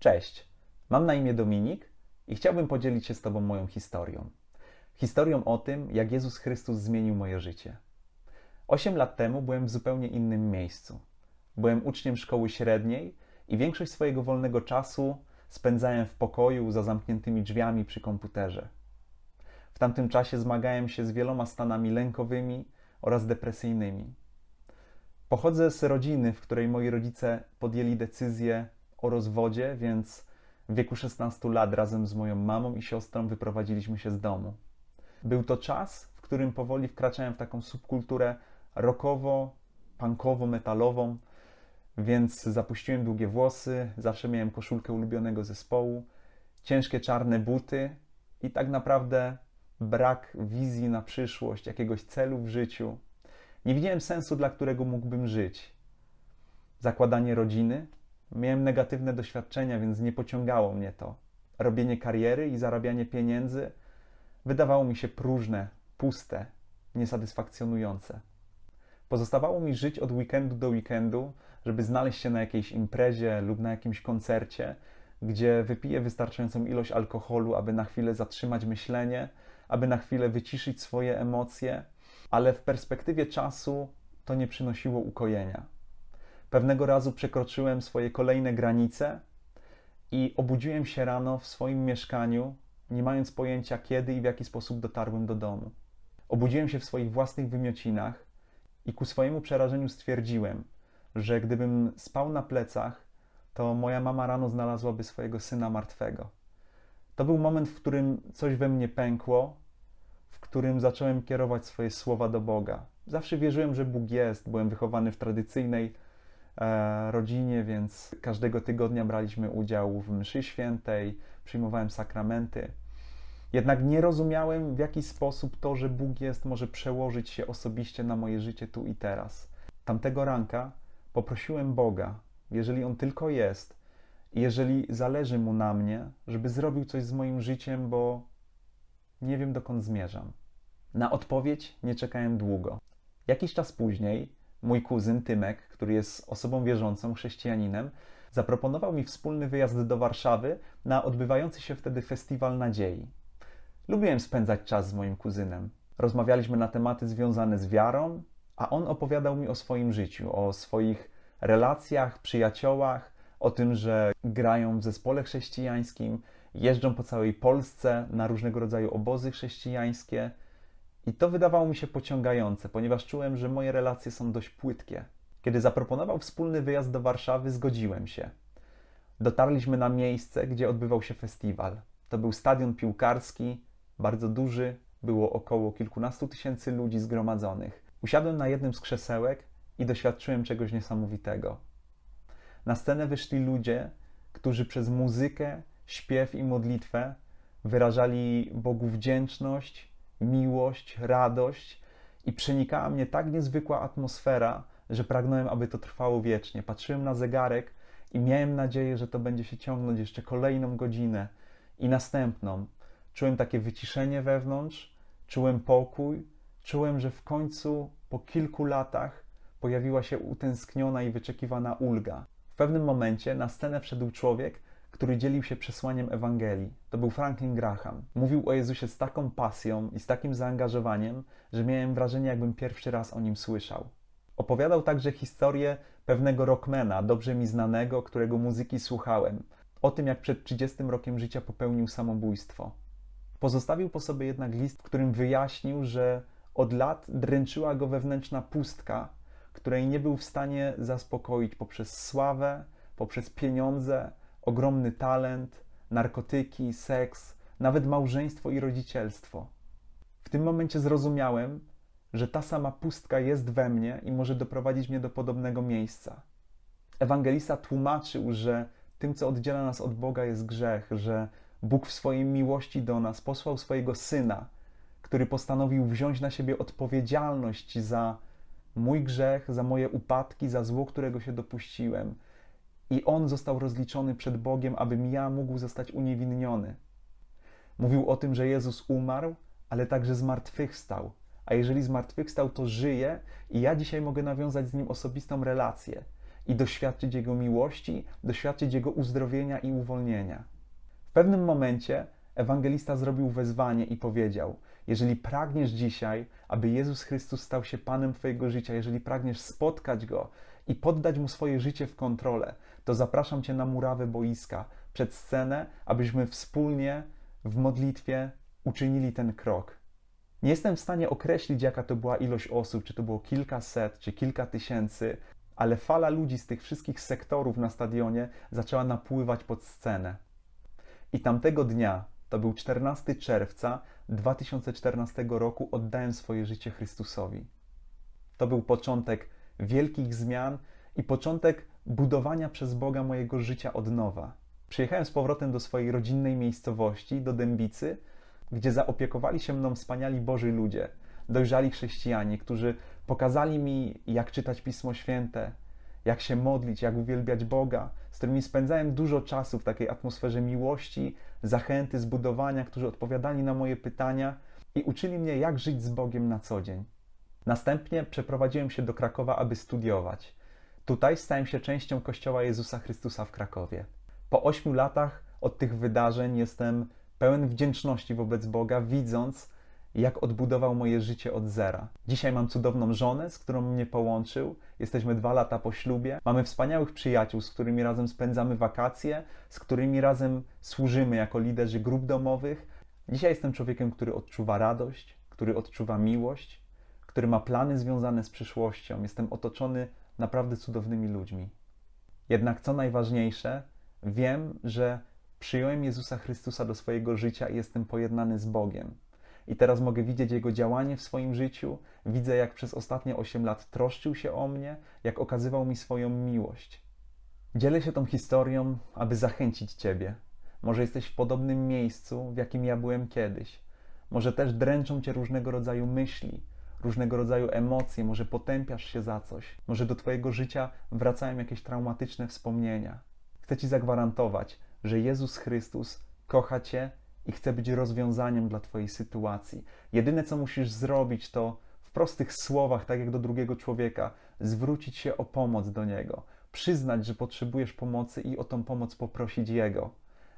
Cześć, mam na imię Dominik i chciałbym podzielić się z Tobą moją historią. Historią o tym, jak Jezus Chrystus zmienił moje życie. Osiem lat temu byłem w zupełnie innym miejscu. Byłem uczniem szkoły średniej i większość swojego wolnego czasu spędzałem w pokoju za zamkniętymi drzwiami przy komputerze. W tamtym czasie zmagałem się z wieloma stanami lękowymi oraz depresyjnymi. Pochodzę z rodziny, w której moi rodzice podjęli decyzję o rozwodzie, więc w wieku 16 lat razem z moją mamą i siostrą wyprowadziliśmy się z domu. Był to czas, w którym powoli wkraczałem w taką subkulturę rockowo, punkowo, metalową, więc zapuściłem długie włosy, zawsze miałem koszulkę ulubionego zespołu, ciężkie czarne buty i tak naprawdę brak wizji na przyszłość, jakiegoś celu w życiu. Nie widziałem sensu, dla którego mógłbym żyć. Zakładanie rodziny, miałem negatywne doświadczenia, więc nie pociągało mnie to. Robienie kariery i zarabianie pieniędzy wydawało mi się próżne, puste, niesatysfakcjonujące. Pozostawało mi żyć od weekendu do weekendu, żeby znaleźć się na jakiejś imprezie lub na jakimś koncercie, gdzie wypiję wystarczającą ilość alkoholu, aby na chwilę zatrzymać myślenie, aby na chwilę wyciszyć swoje emocje, ale w perspektywie czasu to nie przynosiło ukojenia. Pewnego razu przekroczyłem swoje kolejne granice i obudziłem się rano w swoim mieszkaniu, nie mając pojęcia kiedy i w jaki sposób dotarłem do domu. Obudziłem się w swoich własnych wymiocinach i ku swojemu przerażeniu stwierdziłem, że gdybym spał na plecach, to moja mama rano znalazłaby swojego syna martwego. To był moment, w którym coś we mnie pękło, w którym zacząłem kierować swoje słowa do Boga. Zawsze wierzyłem, że Bóg jest. Byłem wychowany w tradycyjnej rodzinie, więc każdego tygodnia braliśmy udział w mszy świętej, przyjmowałem sakramenty. Jednak nie rozumiałem, w jaki sposób to, że Bóg jest, może przełożyć się osobiście na moje życie tu i teraz. Tamtego ranka poprosiłem Boga, jeżeli On tylko jest, jeżeli zależy Mu na mnie, żeby zrobił coś z moim życiem, bo nie wiem dokąd zmierzam. Na odpowiedź nie czekałem długo. Jakiś czas później mój kuzyn Tymek, który jest osobą wierzącą, chrześcijaninem, zaproponował mi wspólny wyjazd do Warszawy na odbywający się wtedy Festiwal Nadziei. Lubiłem spędzać czas z moim kuzynem. Rozmawialiśmy na tematy związane z wiarą, a on opowiadał mi o swoim życiu, o swoich relacjach, przyjaciołach, o tym, że grają w zespole chrześcijańskim, jeżdżą po całej Polsce na różnego rodzaju obozy chrześcijańskie. I to wydawało mi się pociągające, ponieważ czułem, że moje relacje są dość płytkie. Kiedy zaproponował wspólny wyjazd do Warszawy, zgodziłem się. Dotarliśmy na miejsce, gdzie odbywał się festiwal. To był stadion piłkarski, bardzo duży, było około kilkunastu tysięcy ludzi zgromadzonych. Usiadłem na jednym z krzesełek i doświadczyłem czegoś niesamowitego. Na scenę wyszli ludzie, którzy przez muzykę, śpiew i modlitwę wyrażali Bogu wdzięczność, miłość, radość i przenikała mnie tak niezwykła atmosfera, że pragnąłem, aby to trwało wiecznie. Patrzyłem na zegarek i miałem nadzieję, że to będzie się ciągnąć jeszcze kolejną godzinę i następną. Czułem takie wyciszenie wewnątrz, czułem pokój, czułem, że w końcu po kilku latach pojawiła się utęskniona i wyczekiwana ulga. W pewnym momencie na scenę wszedł człowiek, który dzielił się przesłaniem Ewangelii. To był Franklin Graham. Mówił o Jezusie z taką pasją i z takim zaangażowaniem, że miałem wrażenie, jakbym pierwszy raz o nim słyszał. Opowiadał także historię pewnego rockmana, dobrze mi znanego, którego muzyki słuchałem, o tym, jak przed 30 rokiem życia popełnił samobójstwo. Pozostawił po sobie jednak list, w którym wyjaśnił, że od lat dręczyła go wewnętrzna pustka, której nie był w stanie zaspokoić poprzez sławę, poprzez pieniądze, ogromny talent, narkotyki, seks, nawet małżeństwo i rodzicielstwo. W tym momencie zrozumiałem, że ta sama pustka jest we mnie i może doprowadzić mnie do podobnego miejsca. Ewangelista tłumaczył, że tym, co oddziela nas od Boga, jest grzech, że Bóg w swojej miłości do nas posłał swojego syna, który postanowił wziąć na siebie odpowiedzialność za mój grzech, za moje upadki, za zło, którego się dopuściłem. I on został rozliczony przed Bogiem, abym ja mógł zostać uniewinniony. Mówił o tym, że Jezus umarł, ale także zmartwychwstał. A jeżeli zmartwychwstał, to żyje i ja dzisiaj mogę nawiązać z nim osobistą relację. i doświadczyć Jego miłości, doświadczyć Jego uzdrowienia i uwolnienia. W pewnym momencie ewangelista zrobił wezwanie i powiedział: Jeżeli pragniesz dzisiaj, aby Jezus Chrystus stał się Panem Twojego życia, jeżeli pragniesz spotkać Go i poddać Mu swoje życie w kontrolę, to zapraszam Cię na murawę boiska, przed scenę, abyśmy wspólnie w modlitwie uczynili ten krok. Nie jestem w stanie określić, jaka to była ilość osób, czy to było kilkaset, czy kilka tysięcy, ale fala ludzi z tych wszystkich sektorów na stadionie zaczęła napływać pod scenę. I tamtego dnia, to był 14 czerwca 2014 roku, oddałem swoje życie Chrystusowi. To był początek wielkich zmian i początek budowania przez Boga mojego życia od nowa. Przyjechałem z powrotem do swojej rodzinnej miejscowości, do Dębicy, gdzie zaopiekowali się mną wspaniali Boży ludzie, dojrzali chrześcijanie, którzy pokazali mi, jak czytać Pismo Święte, jak się modlić, jak uwielbiać Boga, z którymi spędzałem dużo czasu w takiej atmosferze miłości, zachęty, zbudowania, którzy odpowiadali na moje pytania i uczyli mnie, jak żyć z Bogiem na co dzień. Następnie przeprowadziłem się do Krakowa, aby studiować. Tutaj stałem się częścią Kościoła Jezusa Chrystusa w Krakowie. Po ośmiu latach od tych wydarzeń jestem pełen wdzięczności wobec Boga, widząc, jak odbudował moje życie od zera. Dzisiaj mam cudowną żonę, z którą mnie połączył. Jesteśmy dwa lata po ślubie. Mamy wspaniałych przyjaciół, z którymi razem spędzamy wakacje, z którymi razem służymy jako liderzy grup domowych. Dzisiaj jestem człowiekiem, który odczuwa radość, który odczuwa miłość, który ma plany związane z przyszłością. Jestem otoczony naprawdę cudownymi ludźmi. Jednak co najważniejsze, wiem, że przyjąłem Jezusa Chrystusa do swojego życia i jestem pojednany z Bogiem. I teraz mogę widzieć Jego działanie w swoim życiu. Widzę, jak przez ostatnie 8 lat troszczył się o mnie, jak okazywał mi swoją miłość. Dzielę się tą historią, aby zachęcić Ciebie. Może jesteś w podobnym miejscu, w jakim ja byłem kiedyś. Może też dręczą Cię różnego rodzaju myśli, różnego rodzaju emocje, może potępiasz się za coś, może do Twojego życia wracają jakieś traumatyczne wspomnienia. Chcę Ci zagwarantować, że Jezus Chrystus kocha Cię i chce być rozwiązaniem dla Twojej sytuacji. Jedyne, co musisz zrobić, to w prostych słowach, tak jak do drugiego człowieka, zwrócić się o pomoc do Niego, przyznać, że potrzebujesz pomocy i o tą pomoc poprosić Jego,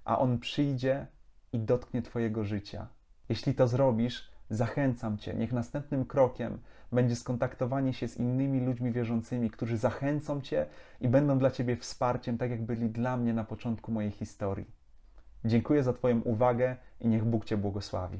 a On przyjdzie i dotknie Twojego życia. Jeśli to zrobisz, zachęcam Cię, niech następnym krokiem będzie skontaktowanie się z innymi ludźmi wierzącymi, którzy zachęcą Cię i będą dla Ciebie wsparciem, tak jak byli dla mnie na początku mojej historii. Dziękuję za Twoją uwagę i niech Bóg Cię błogosławi.